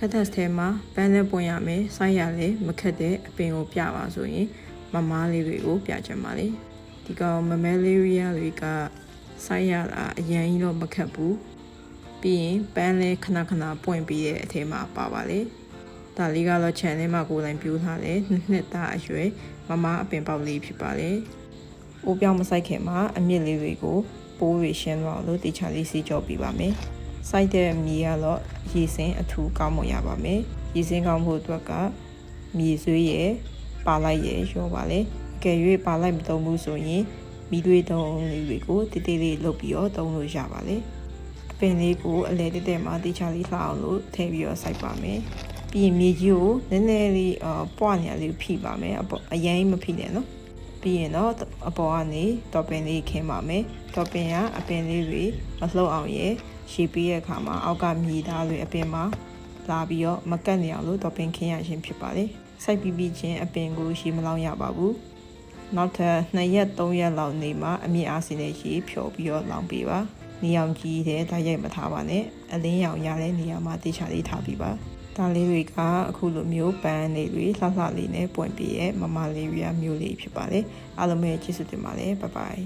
ကတ်သက်ထဲမှာပန်းနဲ့ပွင့်ရမယ်ဆိုင်းရလေမခက်တဲ့အပင်ကိုပြပါဆိုရင်မမားလေးတွေကိုပြချင်ပါလေဒီကောင်မမဲလေးရီယာတွေကဆိုင်းရတာအရင်ကြီးတော့မခက်ဘူးပြီးရင်ပန်းလေးခဏခဏပွင့်ပြီးတဲ့အထဲမှာပါပါလေဒါလေးကတော့ channel မှာကိုယ်တိုင်ပြိုးထားတယ်နှစ်နှစ်သားအရွယ်မမအပင်ပေါက်လေးဖြစ်ပါလေအိုးပြောင်းမဆိုင်ခင်မှာအမြင့်လေးတွေကိုပိုးတွေရှင်းသွားလို့တေချာလေးစီကြောပြီးပါမယ် စိုက်တဲ့မြေကတော့ရေစင်းအထူးကောင်းမွန်ရပါမယ်ရေစင်းကောင်းဖို့အတွက်ကမြေဆွေးရယ်ပါလိုက်ရယ်ရောပါလေအကယ်၍ပါလိုက်မသုံးဘူးဆိုရင်မီးသွေးတုံးလေးတွေကိုတိတိလေးလုပ်ပြီးတော့သုံးလို့ရပါလေအပင်လေးကိုအလဲတက်တက်မှာတေချာလေးလှအောင်လို့ထည့်ပြီးတော့စိုက်ပါမယ်ပြီးရင်မြေကြီးကိုနည်းနည်းလေးအပွားနေရလေးဖိပါမယ်အပေါ်အရင်မဖိနဲ့နော်ပြီးရင်တော့အပေါ်ကနေတော့ပင်လေးခင်းပါမယ်တော့ပင်ကအပင်လေးတွေမလှုပ်အောင်ရယ် ရှည်ပြီးတဲ့အခါမှာအောက်ကမြေသားတွေအပင်မှာလာပြီးတော့မကတ်နေအောင်လို့တော့ပင်ခင်းရခြင်းဖြစ်ပါလေစိုက်ပြီးပြီးချင်းအပင်ကိုရှည်မလောင်ရပါဘူးနောက်ထပ်2ရက်3ရက်လောက်နေမှအမြင့်အားစင်းနဲ့ရှည်ဖြော်ပြီးတော့လောင်ပေးပါနေအောင်ကြီးတဲ့ဓာတ်ရိုက်မထားပါနဲ့အလင်းရောင်ရတဲ့နေရာမှာတေချာလေးထားပြီးပါဒါလေးတွေကအခုလိုမျိုးပန်းလေးတွေလှလှလေးနဲ့ပွင့်ပြီးရဲ့မမလေးတွေကမျိုးလေးဖြစ်ပါလေအားလုံးပဲကျေးဇူးတင်ပါတယ်ဘိုင်ဘိုင်